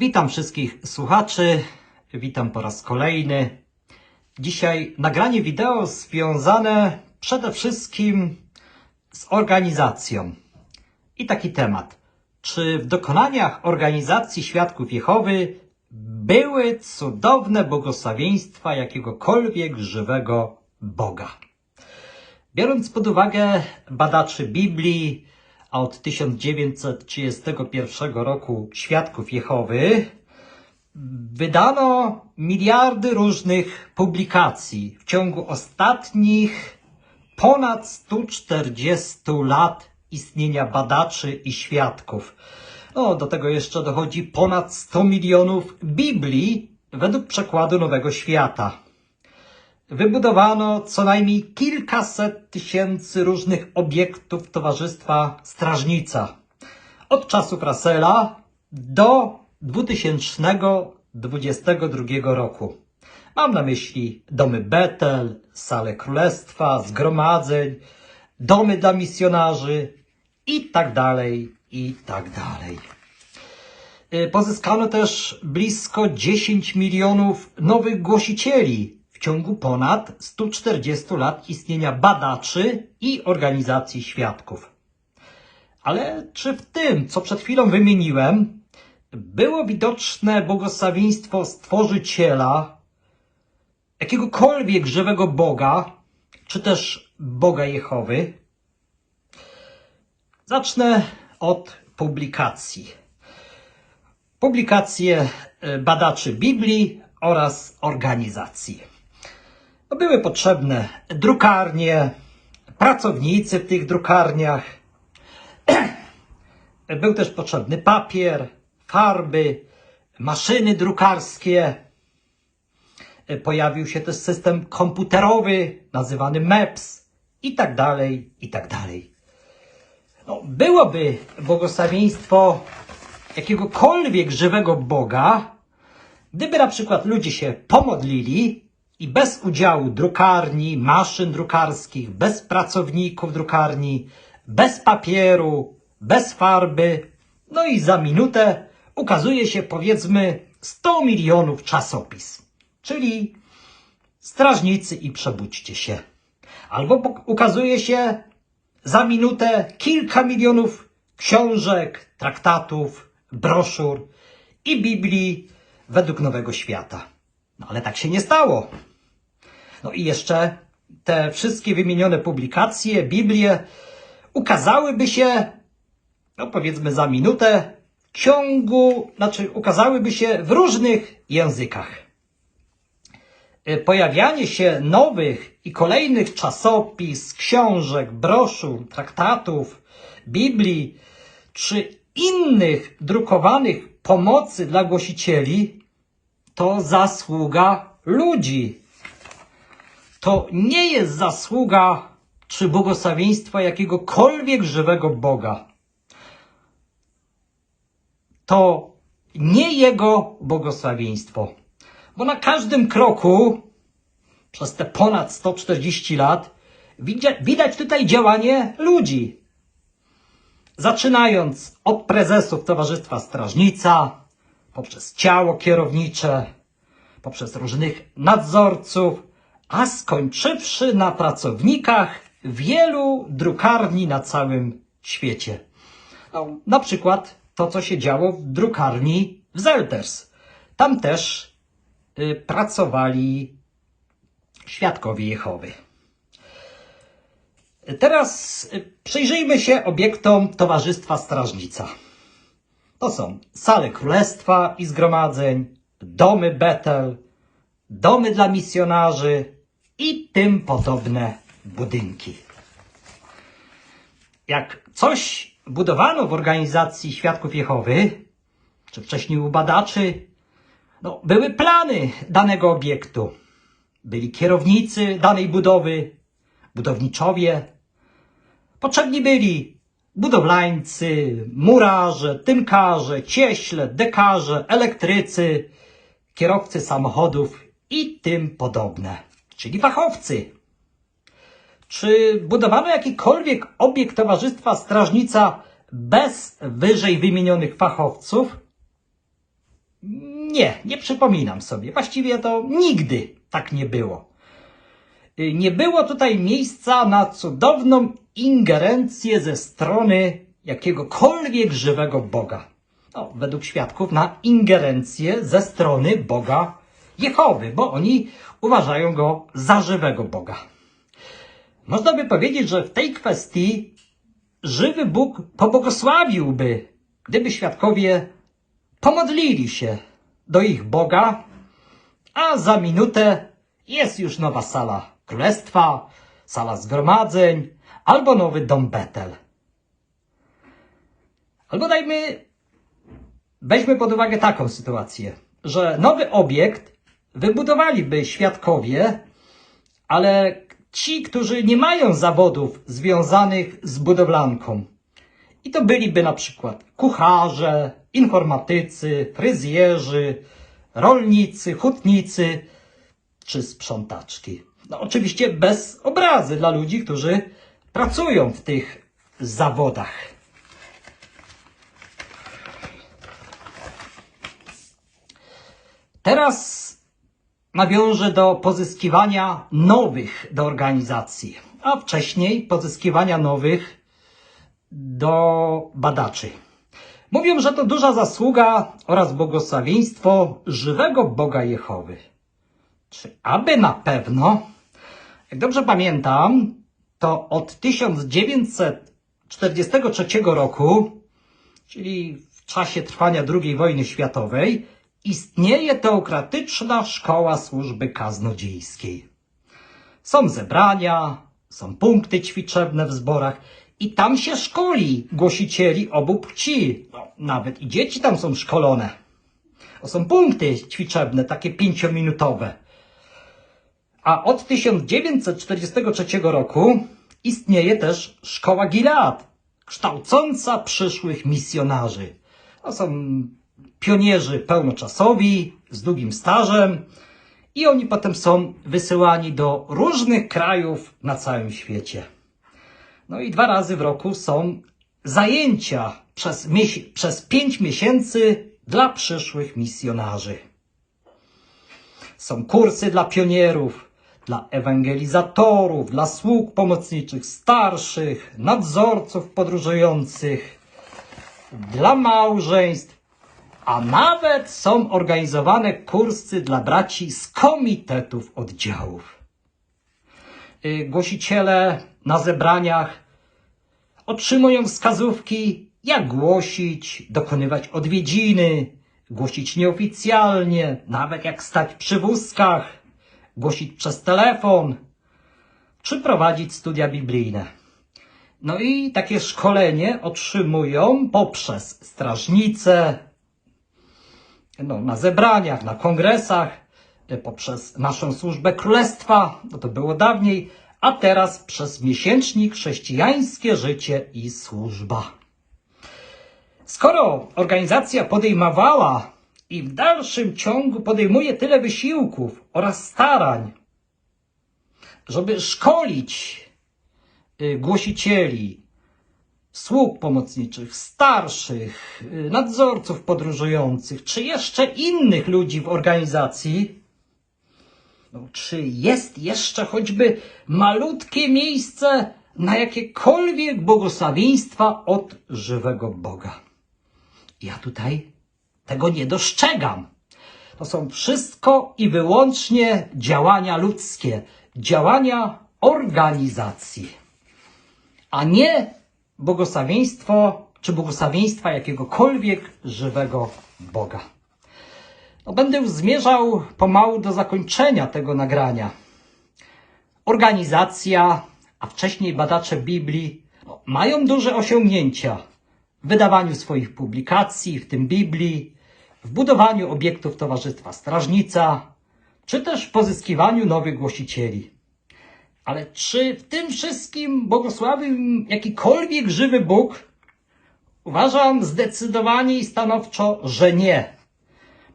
Witam wszystkich słuchaczy, witam po raz kolejny. Dzisiaj nagranie wideo związane przede wszystkim z organizacją. I taki temat. Czy w dokonaniach organizacji Świadków Jehowy były cudowne błogosławieństwa jakiegokolwiek żywego Boga? Biorąc pod uwagę badaczy Biblii, a od 1931 roku Świadków Jehowy, wydano miliardy różnych publikacji w ciągu ostatnich ponad 140 lat istnienia badaczy i świadków. No, do tego jeszcze dochodzi ponad 100 milionów Biblii według przekładu Nowego Świata. Wybudowano co najmniej kilkaset tysięcy różnych obiektów Towarzystwa Strażnica. Od czasów Russella do 2022 roku. Mam na myśli domy Betel, sale królestwa, zgromadzeń, domy dla misjonarzy i tak dalej, i tak dalej. Y, Pozyskano też blisko 10 milionów nowych głosicieli ciągu ponad 140 lat istnienia badaczy i organizacji świadków. Ale czy w tym, co przed chwilą wymieniłem, było widoczne błogosławieństwo Stworzyciela, jakiegokolwiek żywego Boga, czy też Boga Jehowy? Zacznę od publikacji. Publikacje e, badaczy Biblii oraz organizacji. Były potrzebne drukarnie, pracownicy w tych drukarniach. Był też potrzebny papier, farby, maszyny drukarskie. Pojawił się też system komputerowy nazywany MEPS i tak dalej, i tak dalej. No, byłoby błogosławieństwo jakiegokolwiek żywego Boga, gdyby na przykład ludzie się pomodlili i bez udziału drukarni, maszyn drukarskich, bez pracowników drukarni, bez papieru, bez farby, no i za minutę ukazuje się powiedzmy 100 milionów czasopis, czyli strażnicy i przebudźcie się. Albo ukazuje się za minutę kilka milionów książek, traktatów, broszur i Biblii według Nowego Świata. No ale tak się nie stało. No i jeszcze te wszystkie wymienione publikacje, Biblie, ukazałyby się, no powiedzmy za minutę, w ciągu, znaczy ukazałyby się w różnych językach. Y, Pojawianie się nowych i kolejnych czasopis, książek, broszur, traktatów, Biblii czy innych drukowanych pomocy dla głosicieli to zasługa ludzi. To nie jest zasługa czy błogosławieństwa jakiegokolwiek żywego Boga. To nie Jego błogosławieństwo. Bo na każdym kroku przez te ponad 140 lat widać tutaj działanie ludzi. Zaczynając od prezesów Towarzystwa Strażnica, poprzez ciało kierownicze, poprzez różnych nadzorców, a skończywszy na pracownikach wielu drukarni na całym świecie. No, na przykład to, co się działo w drukarni w Zelters. Tam też y, pracowali świadkowie Jehowy. Teraz y, przyjrzyjmy się obiektom Towarzystwa Strażnica. To są sale królestwa i zgromadzeń, domy Betel, domy dla misjonarzy i tym podobne budynki. Jak coś budowano w organizacji Świadków Jehowy, czy wcześniej u badaczy, no, były plany danego obiektu. Byli kierownicy danej budowy, budowniczowie. Potrzebni byli budowlańcy, murarze, tynkarze, cieśle, dekarze, elektrycy, kierowcy samochodów i tym podobne, czyli fachowcy. Czy budowano jakikolwiek obiekt Towarzystwa Strażnica bez wyżej wymienionych fachowców? Nie, nie przypominam sobie. Właściwie to nigdy tak nie było. Y, Nie było tutaj miejsca na cudowną ingerencję ze strony jakiegokolwiek żywego Boga. No, według świadków na ingerencję ze strony Boga Jehowy, bo oni uważają go za żywego Boga. Można by powiedzieć, że w tej kwestii żywy Bóg pobłogosławiłby, gdyby świadkowie pomodlili się do ich Boga, a za minutę jest już nowa sala królestwa, sala zgromadzeń albo nowy dom Betel. Albo dajmy, weźmy pod uwagę taką sytuację, że nowy obiekt wybudowaliby świadkowie, ale ci, którzy nie mają zawodów związanych z budowlanką, i to byliby na przykład kucharze, informatycy, fryzjerzy, rolnicy, hutnicy czy sprzątaczki. No oczywiście bez obrazy dla ludzi, którzy pracują w tych zawodach. Teraz nawiążę do pozyskiwania nowych do organizacji, a wcześniej pozyskiwania nowych do badaczy. Mówią, że to duża zasługa oraz błogosławieństwo żywego Boga Jehowy. Czy aby na pewno? Jak dobrze pamiętam, to od 1943 roku, czyli w czasie trwania II wojny światowej, istnieje teokratyczna szkoła służby kaznodziejskiej. Są zebrania, są punkty ćwiczebne w zborach i tam się szkoli głosicieli obu płci. No, nawet i dzieci tam są szkolone. To są punkty ćwiczebne, takie pięciominutowe. A od 1943 roku istnieje też szkoła Gilead, kształcąca przyszłych misjonarzy. To są pionierzy pełnoczasowi, z długim stażem i oni potem są wysyłani do różnych krajów na całym świecie. No i dwa razy w roku są zajęcia przez, przez pięć miesięcy dla przyszłych misjonarzy. Są kursy dla pionierów, dla ewangelizatorów, dla sług pomocniczych, starszych, nadzorców podróżujących, dla małżeństw, a nawet są organizowane kursy dla braci z komitetów oddziałów. Y, Głosiciele na zebraniach otrzymują wskazówki, jak głosić, dokonywać odwiedziny, głosić nieoficjalnie, nawet jak stać przy wózkach, głosić przez telefon, czy prowadzić studia biblijne. No i takie szkolenie otrzymują poprzez strażnice, no, na zebraniach, na kongresach, y, poprzez naszą służbę królestwa, no to było dawniej, a teraz przez miesięcznik Chrześcijańskie Życie i Służba. Skoro organizacja podejmowała i w dalszym ciągu podejmuje tyle wysiłków oraz starań, żeby szkolić y, głosicieli, sług pomocniczych, starszych, y, nadzorców podróżujących, czy jeszcze innych ludzi w organizacji, no, czy jest jeszcze choćby malutkie miejsce na jakiekolwiek błogosławieństwa od żywego Boga? Ja tutaj tego nie dostrzegam. To są wszystko i wyłącznie działania ludzkie, działania organizacji a nie błogosławieństwo czy błogosławieństwa jakiegokolwiek żywego Boga. No, będę zmierzał pomału do zakończenia tego nagrania. Organizacja, a wcześniej badacze Biblii no, mają duże osiągnięcia w wydawaniu swoich publikacji, w tym Biblii, w budowaniu obiektów Towarzystwa Strażnica, czy też w pozyskiwaniu nowych głosicieli. Ale czy w tym wszystkim błogosławił jakikolwiek żywy Bóg? Uważam zdecydowanie i stanowczo, że nie.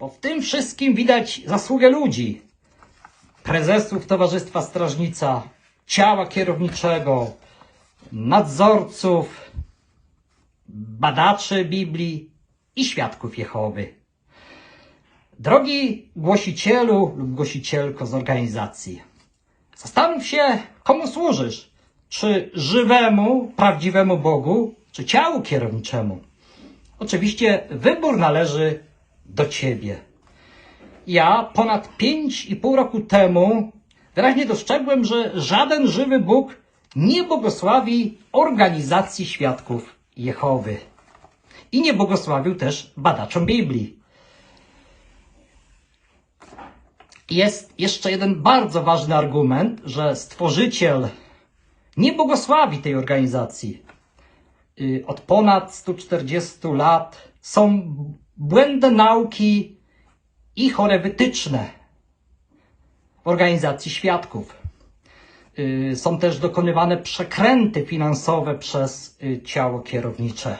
Bo w tym wszystkim widać zasługę ludzi. Prezesów Towarzystwa Strażnica, ciała kierowniczego, nadzorców, badaczy Biblii i świadków Jehowy. Drogi głosicielu lub głosicielko z organizacji, zastanów się, komu służysz. Czy żywemu, prawdziwemu Bogu, czy ciału kierowniczemu? Oczywiście wybór należy do ciebie. Ja ponad 5,5 roku temu wyraźnie dostrzegłem, że żaden żywy Bóg nie błogosławi organizacji świadków Jehowy. I nie błogosławił też badaczom Biblii. Jest jeszcze jeden bardzo ważny argument, że stworzyciel nie błogosławi tej organizacji. Y, Od ponad 140 lat są błędne nauki i chore wytyczne organizacji świadków. Y, Są też dokonywane przekręty finansowe przez y, ciało kierownicze.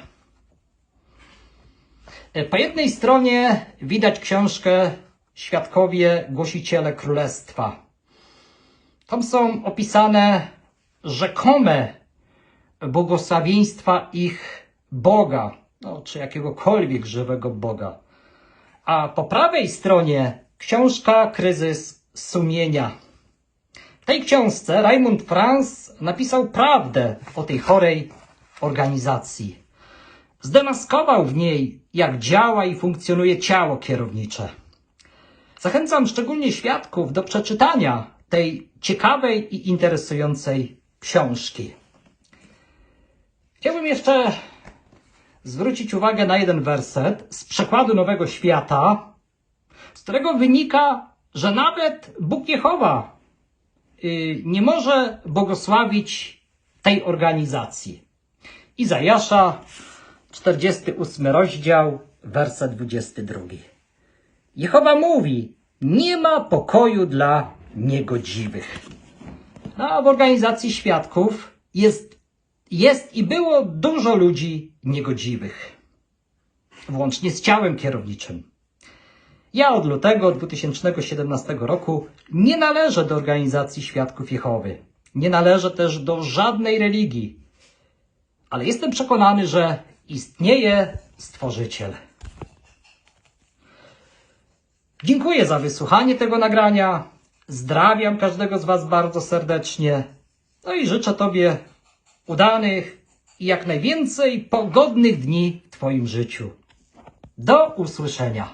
Po jednej stronie widać książkę Świadkowie Głosiciele Królestwa. Tam są opisane rzekome błogosławieństwa ich Boga, no, czy jakiegokolwiek żywego Boga. A po prawej stronie książka Kryzys sumienia. W tej książce Raymond Franz napisał prawdę o tej chorej organizacji. Zdemaskował w niej, jak działa i funkcjonuje ciało kierownicze. Zachęcam szczególnie świadków do przeczytania tej ciekawej i interesującej książki. Chciałbym jeszcze zwrócić uwagę na jeden werset z przekładu Nowego Świata, z którego wynika, że nawet Bóg Jehowa y, nie może błogosławić tej organizacji. Izajasza, 48 rozdział, werset 22. Jehowa mówi, nie ma pokoju dla niegodziwych. A w organizacji świadków jest, jest i było dużo ludzi niegodziwych, włącznie z ciałem kierowniczym. Ja od lutego 2017 roku nie należę do organizacji Świadków Jehowy. Nie należę też do żadnej religii. Ale jestem przekonany, że istnieje Stworzyciel. Dziękuję za wysłuchanie tego nagrania. Zdrawiam każdego z Was bardzo serdecznie. No i życzę Tobie udanych i jak najwięcej pogodnych dni w Twoim życiu. Do usłyszenia.